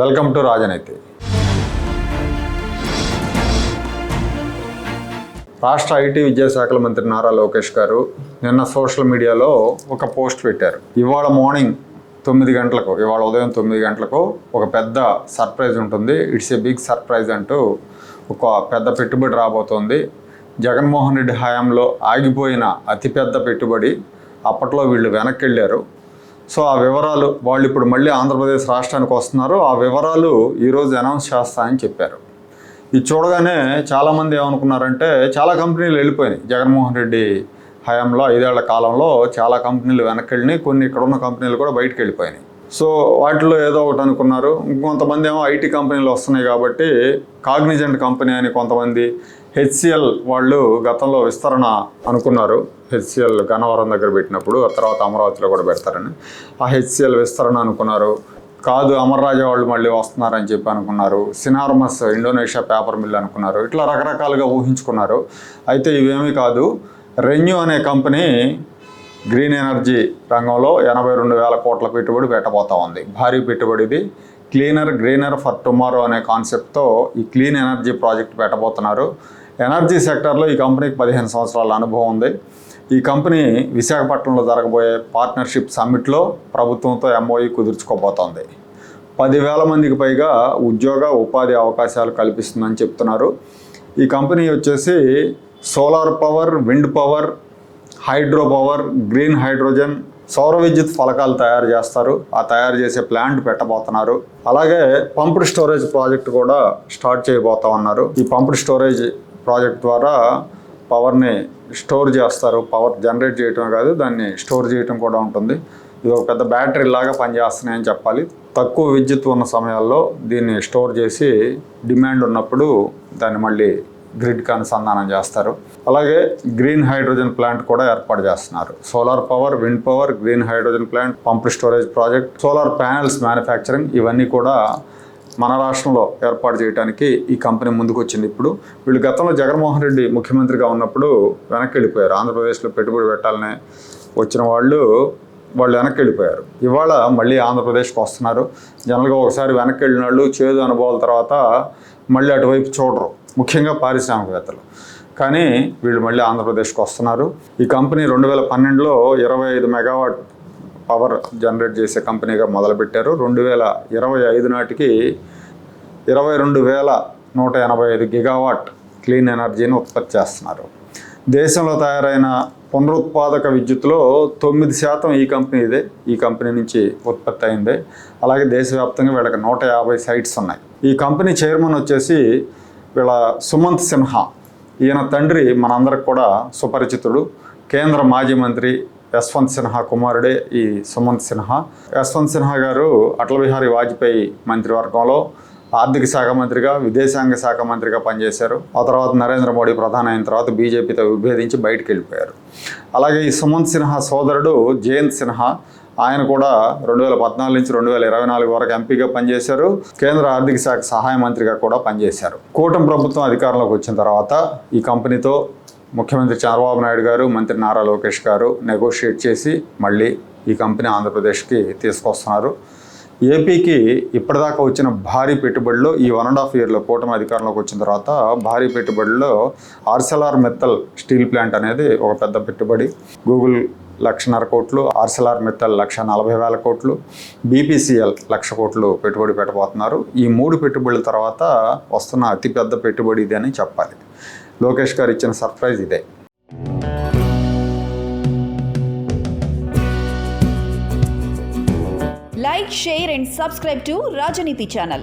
Welcome to రాజనైతి రాష్ట్ర IT విద్యాశాఖల మంత్రి నారా లోకేష్ గారు నిన్న సోషల్ మీడియాలో ఒక పోస్ట్ పెట్టారు. ఇవాళ మార్నింగ్ తొమ్మిది గంటలకు ఇవాళ ఉదయం తొమ్మిది గంటలకు ఒక పెద్ద సర్ప్రైజ్ ఉంటుంది. ఇట్స్ ఏ బిగ్ సర్ప్రైజ్ అంటూ ఒక పెద్ద పెట్టుబడి రాబోతోంది. జగన్మోహన్ రెడ్డి హయాంలో ఆగిపోయిన అతిపెద్ద పెట్టుబడి అప్పట్లో వీళ్ళు వెనక్కి వెళ్ళారు. సో ఆ వివరాలు వాళ్ళు ఇప్పుడు మళ్ళీ ఆంధ్రప్రదేశ్ రాష్ట్రానికి వస్తున్నారు. ఆ వివరాలు ఈరోజు అనౌన్స్ చేస్తాయని చెప్పారు. ఇది చూడగానే చాలామంది ఏమనుకున్నారంటే చాలా కంపెనీలు వెళ్ళిపోయినాయి. జగన్మోహన్ రెడ్డి హయాంలో ఐదేళ్ళ కాలంలో చాలా కంపెనీలు వెనక్కి వెళ్ళినాయి కొన్ని ఇక్కడ ఉన్న కంపెనీలు కూడా బయటకు వెళ్ళిపోయినాయి. సో వాటిలో ఏదో ఒకటి అనుకున్నారు. ఇంకొంతమంది ఏమో ఐటీ కంపెనీలు వస్తున్నాయి కాబట్టి కాగ్నిజెంట్ కంపెనీ అని కొంతమంది హెచ్సిఎల్ వాళ్ళు గతంలో విస్తరణ అనుకున్నారు. హెచ్సిఎల్ గన్నవరం దగ్గర పెట్టినప్పుడు ఆ తర్వాత అమరావతిలో కూడా పెడతారని. ఆ హెచ్సిఎల్ విస్తరణ అనుకున్నారు. కాదు అమర్రాజా వాళ్ళు మళ్ళీ వస్తున్నారని చెప్పి అనుకున్నారు. సినార్మస్ ఇండోనేషియా పేపర్ మిల్ అనుకున్నారు. ఇట్లా రకరకాలుగా ఊహించుకున్నారు. అయితే ఇవేమీ కాదు. రెన్యూ అనే కంపెనీ గ్రీన్ ఎనర్జీ రంగంలో ఎనభై రెండు వేల కోట్ల పెట్టుబడి పెట్టబోతా ఉంది. భారీ పెట్టుబడి ఇది. క్లీనర్ గ్రీనర్ ఫర్ టుమారో అనే కాన్సెప్ట్తో ఈ క్లీన్ ఎనర్జీ ప్రాజెక్ట్ పెట్టబోతున్నారు. ఎనర్జీ సెక్టర్లో ఈ కంపెనీకి పదిహేను సంవత్సరాల అనుభవం ఉంది. ఈ కంపెనీ విశాఖపట్నంలో జరగబోయే పార్ట్నర్షిప్ సమ్మిట్లో ప్రభుత్వంతో ఎంఓఈ కుదుర్చుకోబోతోంది. పదివేల మందికి పైగా ఉద్యోగ ఉపాధి అవకాశాలు కల్పిస్తుందని చెప్తున్నారు. ఈ కంపెనీ వచ్చేసి solar power wind power hydro power green hydrogen సౌర విద్యుత్ ఫలకాలు తయారు చేస్తారు. ఆ తయారు చేసే ప్లాంట్ పెట్టబోతున్నారు. అలాగే పంప్డ్ స్టోరేజ్ ప్రాజెక్ట్ కూడా స్టార్ట్ చేయబోతా ఉన్నారు. ఈ పంప్డ్ స్టోరేజ్ ప్రాజెక్ట్ ద్వారా పవర్ని స్టోర్ చేస్తారు. పవర్ జనరేట్ చేయటం కాదు దాన్ని స్టోర్ చేయటం కూడా ఉంటుంది. ఇది ఒక పెద్ద బ్యాటరీ లాగా పనిచేస్తున్నాయని చెప్పాలి. తక్కువ విద్యుత్ ఉన్న సమయాల్లో దీన్ని స్టోర్ చేసి డిమాండ్ ఉన్నప్పుడు దాన్ని మళ్ళీ గ్రిడ్కి అనుసంధానం చేస్తారు. అలాగే గ్రీన్ హైడ్రోజన్ ప్లాంట్ కూడా ఏర్పాటు చేస్తున్నారు. Solar power wind power green hydrogen plant pump storage project solar panels manufacturing ఇవన్నీ కూడా మన రాష్ట్రంలో ఏర్పాటు చేయడానికి ఈ కంపెనీ ముందుకు వచ్చింది ఇప్పుడు. వీళ్ళు గతంలో జగన్మోహన్ రెడ్డి ముఖ్యమంత్రిగా ఉన్నప్పుడు వెనక్కి వెళ్ళిపోయారు ఆంధ్రప్రదేశ్లో పెట్టుబడి పెట్టాలని వచ్చిన వాళ్ళు వాళ్ళు వెనక్కి వెళ్ళిపోయారు ఇవాళ మళ్ళీ ఆంధ్రప్రదేశ్కి వస్తున్నారు. జనరల్గా ఒకసారి వెనక్కి వెళ్ళిన వాళ్ళు చేదు అనుభవాల తర్వాత మళ్ళీ అటువైపు చూడరు. ముఖ్యంగా పారిశ్రామికవేత్తలు. కానీ వీళ్ళు మళ్ళీ ఆంధ్రప్రదేశ్కి వస్తున్నారు. ఈ కంపెనీ రెండు వేల పన్నెండులో ఇరవై ఐదు మెగావాట్ పవర్ జనరేట్ చేసే కంపెనీగా మొదలుపెట్టారు. రెండు వేల ఇరవై ఐదు నాటికి ఇరవై రెండు వేల నూట ఎనభై ఐదు గిగావాట్ క్లీన్ ఎనర్జీని ఉత్పత్తి చేస్తున్నారు. దేశంలో తయారైన పునరుత్పాదక విద్యుత్లో తొమ్మిది శాతం ఈ కంపెనీదే ఈ కంపెనీ నుంచి ఉత్పత్తి అయింది. అలాగే దేశవ్యాప్తంగా వీళ్ళకి నూట యాభై సైట్స్ ఉన్నాయి. ఈ కంపెనీ చైర్మన్ వచ్చేసి వీళ్ళ సుమంత్ సిన్హా. ఈయన తండ్రి మనందరికి కూడా సుపరిచితుడు. కేంద్ర మాజీ మంత్రి యశ్వంత్ సిన్హా కుమారుడే ఈ సుమంత్ సిన్హా. యశ్వంత్ సిన్హా గారు అటల్ బిహారీ వాజ్పేయి మంత్రివర్గంలో ఆర్థిక శాఖ మంత్రిగా విదేశాంగ శాఖ మంత్రిగా పనిచేశారు. ఆ తర్వాత నరేంద్ర మోడీ ప్రధాని అయిన తర్వాత బీజేపీతో విభేదించి బయటికి వెళ్ళిపోయారు అలాగే ఈ సుమంత్ సిన్హా సోదరుడు జయంత్ సిన్హా ఆయన కూడా రెండు వేల పద్నాలుగు నుంచి రెండు వేల ఇరవై నాలుగు వరకు ఎంపీగా పనిచేశారు. కేంద్ర ఆర్థిక శాఖ సహాయ మంత్రిగా కూడా పనిచేశారు. కూటమి ప్రభుత్వం అధికారంలోకి వచ్చిన తర్వాత ఈ కంపెనీతో ముఖ్యమంత్రి చంద్రబాబు నాయుడు గారు మంత్రి నారా లోకేష్ గారు నెగోషియేట్ చేసి మళ్ళీ ఈ కంపెనీ ఆంధ్రప్రదేశ్కి తీసుకొస్తున్నారు. ఏపీకి ఇప్పటిదాకా వచ్చిన భారీ పెట్టుబడిలో ఈ వన్ అండ్ హాఫ్ ఇయర్లో కూటమి అధికారంలోకి వచ్చిన తర్వాత భారీ పెట్టుబడిలో ఆర్సెలార్ మెత్తల్ స్టీల్ ప్లాంట్ అనేది ఒక పెద్ద పెట్టుబడి. గూగుల్ లక్షన్నర కోట్లు ఆర్సెలార్ మెత్తల్ లక్ష నలభై వేల కోట్లు బీపీసీఎల్ లక్ష కోట్లు పెట్టుబడి పెట్టబోతున్నారు. ఈ మూడు పెట్టుబడుల తర్వాత వస్తున్న అతిపెద్ద పెట్టుబడి ఇది అని చెప్పాలి. లోకేష్ గారు ఇచ్చిన సర్ప్రైజ్ ఇదే Like, share, and subscribe to Rajaniti channel.